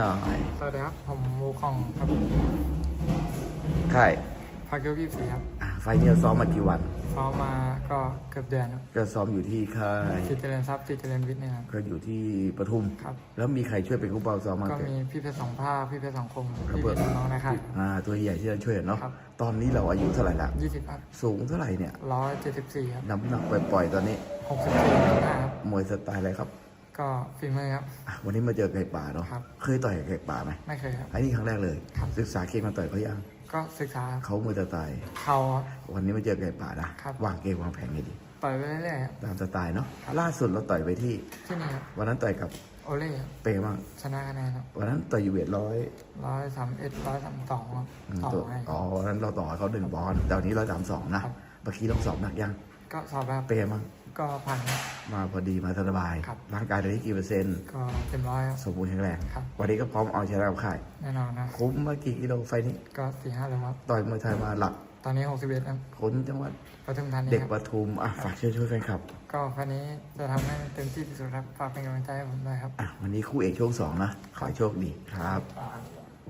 หน่อยสวัสดีครับ ผมมูคองครับค่ายพาเกลยี่สี่ครับอะไฟล์นี้เราซ้อมมากี่วัน ซ้อมมาก็เกือบเดือนครับก็ซ้อมอยู่ที่ค่ายติดเจริญทรัพย์ติดเจริญวิทย์เนี่ยครับ ก็อยู่ที่ปทุม ครับ แล้วมีใครช่วยเป็นกู้เป้าซ้อมมางก็แต่มีพี่เพชรสองภาคพี่เพชรสองคมครับพี่เพชรน้องนะครับ อ่า ตัวใหญ่ที่เราช่วยเนาะ ครับ ตอนนี้เราอายุเท่าไหร่ละ ยี่สิบครับสูงเท่าไหร่เนี่ย ร้อยเจ็ดสิบสี่ครับน้ำหนักปล่อยๆตอนนี้หกสิบสี่ห้าครับมวยสไตล์อะไรครับ ก็ฝีมือครับ อะวันนี้มาเจอไก่ป่าเนาะ ครับ เคยต่อยกับไก่ป่าไหมไม่เคยครับอันนี้ครั้งแรกเลย ครับ ศึกษาเกมมาต่อยเขายังก็ศึกษาเขามวยสไตล์เข่าครับ วันนี้มาเจอไก่ป่านะ ครับ วางเกมวางแผนให้ดี ต่อยไปเรื่อยๆครับ ตามสไตล์เนาะล่าสุดเราต่อยไปที่ ที่นี่ครับวันนั้นต่อยกับโอเล่ครับเปย์บ้างชนะคะแนนครับวันนั้นต่อยอยู่เวทร้อยร้อยสามเอ็ดร้อยสามสองครับอืมต่อตัวให้ อ๋อวันนั้นเราต่อให้เขาหนึ่งบอลแต่วันนี้ร้อยสามสองนะครับ เมื่อกี้ต้องสอบหนักยัง ก็สอบแบบเปย์มั้งก็ผ่านครับ มาพอดีมาสบายครับ ร่างกายตอนนี้กี่เปอร์เซ็นต์ก็เต็มร้อยครับ สมบูรณ์แข็งแรงครับ วันนี้ก็พร้อมเอาชนะกับค่ายแน่นอนนะคุ้มมากี่กิโลไฟล์นี้ก็สี่ห้าเลยครับ ต่อยมวยไทยมาหลักตอนนี้หกสิบเอ็ดครับคนจังหวัดปทุมธานีเด็กครับปทุมอะฝากช่วยช่วยแฟนคลับก็วันนี้จะทำให้เต็มที่ที่สุดครับฝากเป็นกำลังใจให้ผมด้วยครับ อะวันนี้คู่เอกช่วงสองนะขอให้โชคดีครับอ่า